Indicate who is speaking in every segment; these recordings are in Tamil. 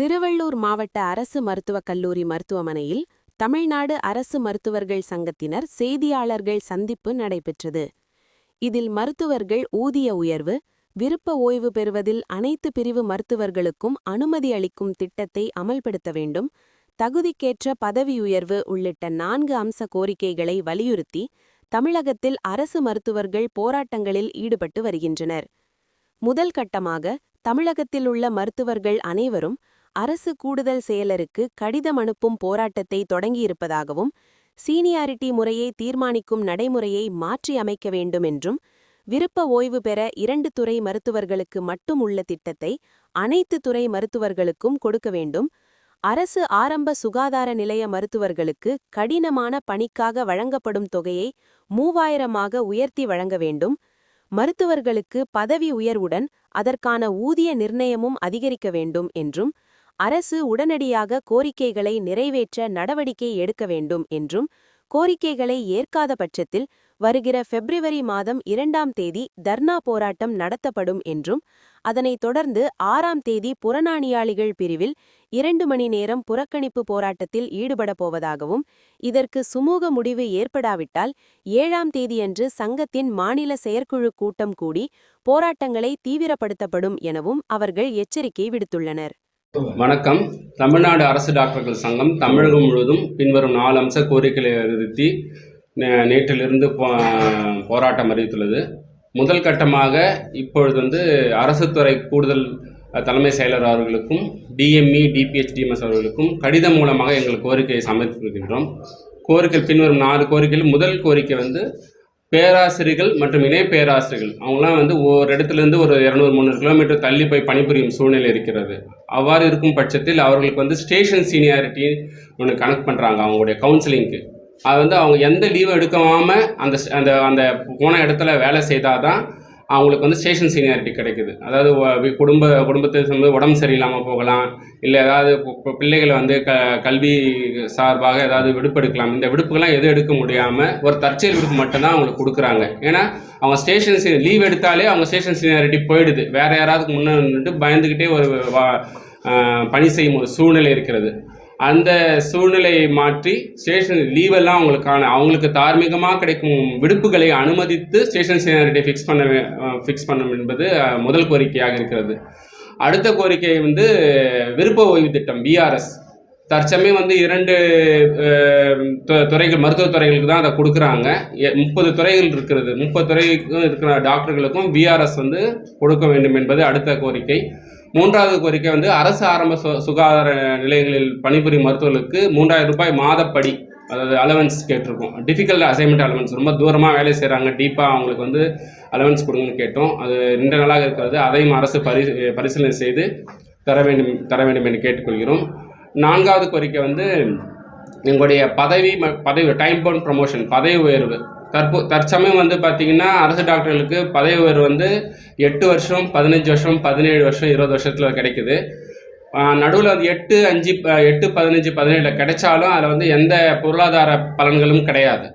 Speaker 1: திருவள்ளூர் மாவட்ட அரசு மருத்துவக் கல்லூரி மருத்துவமனையில் தமிழ்நாடு அரசு மருத்துவர்கள் சங்கத்தினர் செய்தியாளர்கள் சந்திப்பு நடைபெற்றது. இதில் மருத்துவர்கள் ஊதிய உயர்வு விருப்ப ஓய்வு பெறுவதில் அனைத்து பிரிவு மருத்துவர்களுக்கும் அனுமதி அளிக்கும் திட்டத்தை அமல்படுத்த வேண்டும். தகுதிக்கேற்ற பதவி உயர்வு உள்ளிட்ட நான்கு அம்ச கோரிக்கைகளை வலியுறுத்தி தமிழகத்தில் அரசு மருத்துவர்கள் போராட்டங்களில் ஈடுபட்டு வருகின்றனர். முதல் கட்டமாக தமிழகத்தில் உள்ள மருத்துவர்கள் அனைவரும் அரசு கூடுதல் செயலருக்கு கடிதம் அனுப்பும் போராட்டத்தை தொடங்கியிருப்பதாகவும் சீனியாரிட்டி முறையை தீர்மானிக்கும் நடைமுறையை மாற்றி அமைக்க வேண்டும் என்றும் விருப்ப ஓய்வு பெற இரண்டு துறை மருத்துவர்களுக்கு மட்டும் உள்ள திட்டத்தை அனைத்து துறை மருத்துவர்களுக்கும் கொடுக்க வேண்டும். அரசு ஆரம்ப சுகாதார நிலைய மருத்துவர்களுக்கு கடினமான பணிக்காக வழங்கப்படும் தொகையை மூவாயிரமாக உயர்த்தி வழங்க வேண்டும். மருத்துவர்களுக்கு பதவி உயர்வுடன் அதற்கான ஊதிய நிர்ணயமும் அதிகரிக்க வேண்டும் என்றும் அரசு உடனடியாக கோரிக்கைகளை நிறைவேற்ற நடவடிக்கை எடுக்க வேண்டும் என்றும் கோரிக்கைகளை ஏற்காத பட்சத்தில் வருகிற பிப்ரவரி மாதம் இரண்டாம் தேதி தர்ணா போராட்டம் நடத்தப்படும் என்றும் அதனைத் தொடர்ந்து ஆறாம் தேதி புறநாணியாளிகள் பிரிவில் இரண்டு மணி நேரம் புறக்கணிப்பு போராட்டத்தில் ஈடுபடப் போவதாகவும் இதற்கு சுமூக முடிவு ஏற்படாவிட்டால் ஏழாம் தேதியன்று சங்கத்தின் மாநில செயற்குழு கூட்டம் கூடி போராட்டங்களை தீவிரப்படுத்தப்படும் எனவும் அவர்கள் எச்சரிக்கை விடுத்துள்ளனர்.
Speaker 2: வணக்கம். தமிழ்நாடு அரசு டாக்டர்கள் சங்கம் தமிழகம் முழுவதும் பின்வரும் நாலு அம்ச கோரிக்கைகளை வலியுறுத்தி நே- நேற்றிலிருந்து போ- போராட்டம் அறிவித்துள்ளது. முதல் கட்டமாக இப்பொழுது வந்து அரசு துறை கூடுதல் தலைமை செயலர் அவர்களுக்கும் டிஎம்இ டிபிஹெச் டிஎம்எஸ் அவர்களுக்கும் கடிதம் மூலமாக எங்கள் கோரிக்கையை சமர்ப்பிக்கின்றோம். கோரிக்கை பின்வரும் நாலு கோரிக்கையில் முதல் கோரிக்கை வந்து பேராசிரியர்கள் மற்றும் இணை பேராசிரியர்கள். அவங்களாம் வந்து ஒரு இடத்துலேருந்து ஒரு இரநூறு முந்நூறு கிலோமீட்டர் தள்ளி போய் பணிபுரியும் சூழ்நிலை இருக்கிறது. அவ்வாறு இருக்கும் பட்சத்தில் அவர்களுக்கு வந்து ஸ்டேஷன் சீனியாரிட்டி ஒன்று கனெக்ட் பண்ணுறாங்க அவங்களுடைய கவுன்சிலிங்க்கு. அது வந்து அவங்க எந்த லீவும் எடுக்காமல் அந்த அந்த அந்த போன இடத்துல வேலை செய்தால் தான் அவங்களுக்கு வந்து ஸ்டேஷன் சீனியாரிட்டி கிடைக்குது. அதாவது குடும்ப குடும்பத்தை சேர்ந்து உடம்பு சரியில்லாமல் போகலாம் இல்லை ஏதாவது பிள்ளைகளை வந்து க கல்வி சார்பாக ஏதாவது விடுப்பு எடுக்கலாம் இந்த விடுப்புகள்லாம் எதுவும் எடுக்க முடியாமல் ஒரு தற்செயல் விடுப்பு மட்டும்தான் அவங்களுக்கு கொடுக்குறாங்க. ஏன்னா அவங்க ஸ்டேஷன் லீவ் எடுத்தாலே அவங்க ஸ்டேஷன் சீனியாரிட்டி போயிடுது. வேறு யாராவது முன்னே நின்றுட்டு பயந்துக்கிட்டே ஒரு வா- பணி செய்யும் ஒரு சூழ்நிலை இருக்கிறது. அந்த சூழ்நிலையை மாற்றி ஸ்டேஷன் லீவெல்லாம் அவங்களுக்கான அவங்களுக்கு தார்மீகமாக கிடைக்கும் விடுப்புகளை அனுமதித்து ஸ்டேஷன் சீனியாரிட்டி ஃபிக்ஸ் பண்ண ஃபிக்ஸ் பண்ணணும் என்பது முதல் கோரிக்கையாக இருக்கிறது. அடுத்த கோரிக்கை வந்து விருப்ப ஓய்வு திட்டம் பிஆர்எஸ் தற்சமயம் வந்து இரண்டு துறைகள் மருத்துவ துறைகளுக்கு தான் அதை கொடுக்குறாங்க. எ- முப்பது துறைகள் இருக்கிறது. முப்பது துறைக்கும் இருக்கிற டாக்டர்களுக்கும் விஆர்எஸ் வந்து கொடுக்க வேண்டும் என்பது அடுத்த கோரிக்கை. மூன்றாவது கோரிக்கை வந்து அரசு ஆரம்ப சு சுகாதார நிலையங்களில் பணிபுரியும் மருத்துவர்களுக்கு மூன்றாயிரம் ரூபாய் மாதப்படி அதாவது அலவன்ஸ் கேட்டிருக்கோம். டிஃபிகல்ட் அசைன்மெண்ட் அலவன்ஸ் ரொம்ப தூரமாக வேலை செய்கிறாங்க டீப்பாக அவங்களுக்கு வந்து அலவன்ஸ் கொடுங்கன்னு கேட்டோம். அது ரெண்டு நாளாக இருக்கிறது. அதையும் அரசு பரி பரிசீலனை செய்து தர வேண்டும் தர வேண்டும் என்று கேட்டுக்கொள்கிறோம். நான்காவது கோரிக்கை வந்து எங்களுடைய பதவி ம- பதவி டைம் பவுண்ட் ப்ரமோஷன் பதவி உயர்வு. தற்போ தற்சமயம் வந்து பார்த்தீங்கன்னா அரசு டாக்டர்களுக்கு பதவி உயர்வு வந்து எட்டு வருஷம் பதினஞ்சு வருஷம் பதினேழு வருஷம் இருபது வருஷத்தில் கிடைக்குது. நடுவில் வந்து எட்டு அஞ்சு ப- எட்டு பதினஞ்சு பதினேழில் கிடைச்சாலும் அதில் வந்து எந்த பொருளாதார பலன்களும் கிடையாது.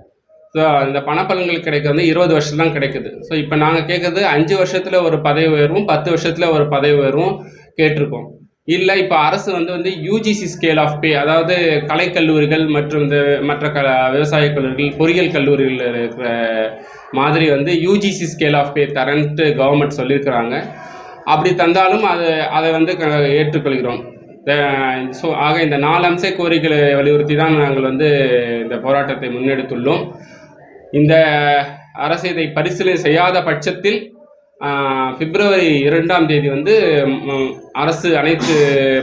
Speaker 2: ஸோ இந்த பணப்பலன்கள் கிடைக்க வந்து இருபது வருஷம் தான் கிடைக்குது. ஸோ இப்போ நாங்கள் கேட்குறது அஞ்சு வருஷத்தில் ஒரு பதவி உயர்வும் பத்து வருஷத்தில் ஒரு பதவி உயர்வும் கேட்டிருக்கோம். இல்லை இப்போ அரசு வந்து வந்து யூஜிசி ஸ்கேல் ஆஃப் பே அதாவது கலைக்கல்லூரிகள் மற்றும் இந்த மற்ற க விவசாய கல்லூரிகள் பொறியியல் கல்லூரிகளில் இருக்கிற மாதிரி வந்து யூஜிசி ஸ்கேல் ஆஃப் பே தரன்ட்டு கவர்மெண்ட் சொல்லியிருக்கிறாங்க அப்படி தந்தாலும் அது அதை வந்து க- ஏற்றுக்கொள்கிறோம். ஸோ ஆக இந்த நாலு அம்ச கோரிக்கைகளை வலியுறுத்தி தான் நாங்கள் வந்து இந்த போராட்டத்தை முன்னெடுத்துள்ளோம். இந்த அரசு இதை பரிசீலனை செய்யாத பட்சத்தில் பிப்ரவரி இரண்டாம் தேதி வந்து அரசு அனைத்து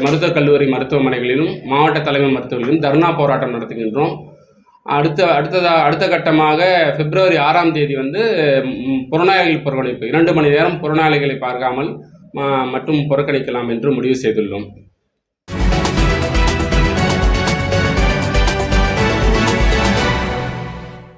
Speaker 2: மருத்துவக் கல்லூரி மருத்துவமனைகளிலும் மாவட்ட தலைமை மருத்துவர்களிலும் தர்ணா போராட்டம் நடத்துகின்றோம். அடுத்த அடுத்ததா அடுத்த கட்டமாக பிப்ரவரி ஆறாம் தேதி வந்து ம், புறநாயகர்கள் புறக்கணிப்பு இரண்டு மணி நேரம் புறநாயகளை பார்க்காமல் மற்றும் மட்டும் புறக்கணிக்கலாம் என்று முடிவு செய்துள்ளோம்.